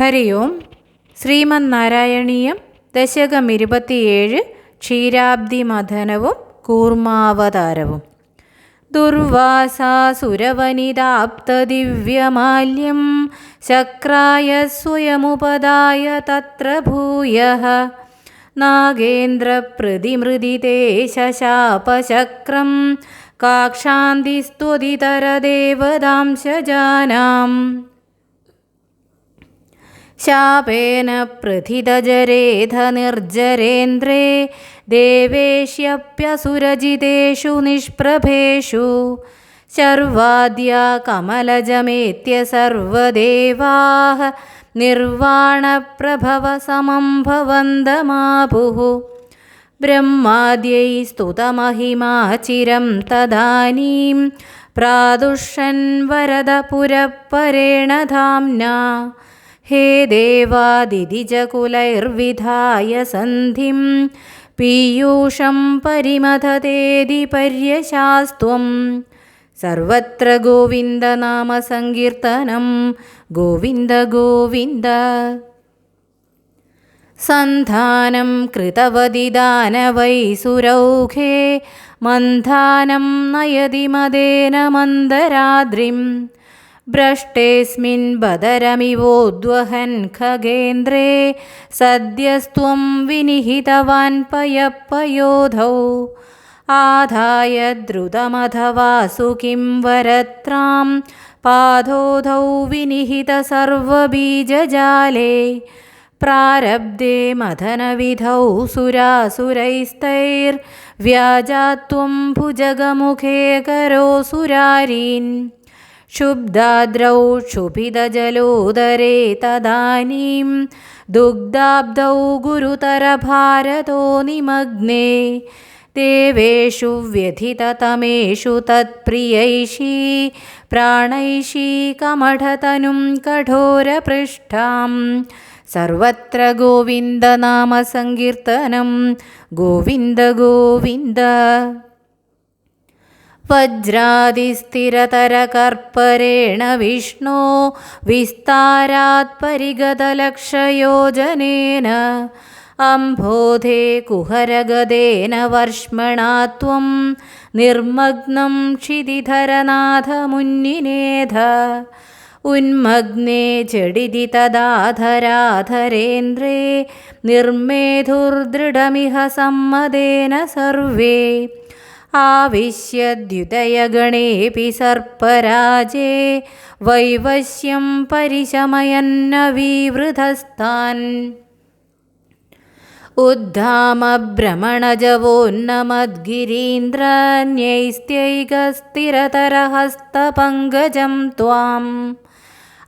ഹരി ഓം ശ്രീമന്നാരായണീയം ദശകം ഇരുപത്തിയേഴ് ക്ഷീരാബ്ദിമഥനവും കൂർമാവതാരവും. ദുർവാസാസുരവനിതാപ്തദിവ്യമാല്യം ശക്രായ സ്വയമുപദായ തത്ര ഭൂയः നാഗേന്ദ്രപ്രതിമൃതിതേ ശശാപശക്രം കാക്ഷാന്തിസ്ത്വതിതരദേവതാംശജാനാം शापेन प्रथितजरेधनिर्जरेन्द्रे देवेश्यप्यसुरजितेषु निष्प्रभेषु शर्वाद्या कमलजमेत्य सर्वदेवाः निर्वाणप्रभवसमं भवन्दमाभुः। ब्रह्माद्यै स्तुतमहिमा चिरं तदानीं प्रादुष्यन्वरदपुरपरेण धाम्ना हे देवादिदिजकुलैर्विधाय सन्धिं। पीयूषं परिमथतेदि पर्यशास्त्वं सर्वत्र गोविन्दनामसङ्कीर्तनं गोविन्द गोविन्द। सन्धानं कृतवदि दानवैसुरौखे मन्थानं नयति मदेन मन्दराद्रिं भ्रष्टेऽस्मिन् बदरमिवोद्वहन् खगेन्द्रे सद्यस्त्वं विनिहितवान् पयःपयोधौ आधाय द्रुतमथवासु किं वरत्रां पादोधौ विनिहितसर्वबीजजाले प्रारब्धे मथनविधौ सुरासुरैस्तैर्व्याजा त्वं भुजगमुखे करोऽसुरारीन् क्षुब्धाद्रौ क्षुभितजलोदरे तदानीं दुग्धाब्धौ गुरुतरभारतो निमग्ने देवेषु व्यथिततमेषु तत्प्रियैषी प्राणैषी कमठतनुं कठोरपृष्ठां सर्वत्र गोविन्दनामसङ्कीर्तनं गोविन्द गोविन्द वज्रादिस्थिरतरकर्परेण विष्णो विस्तारात् परिगतलक्षयोजनेन अम्भोधे कुहरगदेन वर्ष्मणा त्वं निर्मग्नं क्षितिधरनाथमुन्निनेध। उन्मग्ने जडिति तदाधराधरेन्द्रे निर्मेधुर्दृढमिह सम्मदेन सर्वे आविश्यद्युदयगणेऽपि सर्पराजे वैवश्यं परिशमयन्न विवृधस्तान् उद्धामभ्रमणजवोन्नमद्गिरीन्द्रन्यैस्त्यैकस्थिरतरहस्तपङ्कजं त्वाम्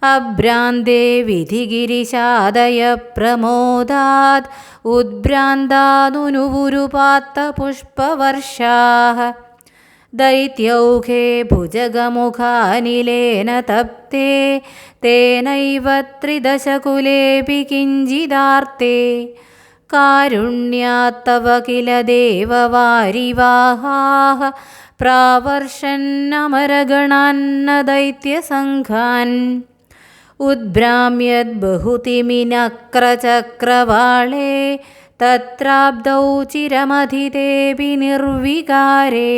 अभ्रान्ते विधिगिरिशादय प्रमोदात्। उद्भ्रान्तादुनुवुरुपात्तपुष्पवर्षाः दैत्यौघे भुजगमुखानिलेन तप्ते। तेनैव त्रिदशकुलेऽपि किञ्चिदार्ते। कारुण्यात्तव किल देववारिवाहाः। प्रावर्षन्नमरगणान्न दैत्यसङ्घान् उद्भ्राम्यद्बहुतिमिनक्रचक्रवाळे तत्राब्दौ चिरमधितेऽपि निर्विकारे।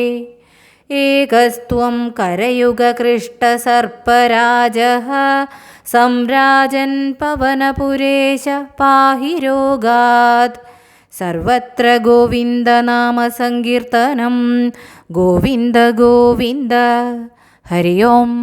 एकस्त्वं करयुगकृष्टसर्पराजः सम्राजन् पवनपुरेश पाहि रोगात् सर्वत्र गोविन्दनामसङ्कीर्तनं गोविन्द गोविन्द। हरि ओम्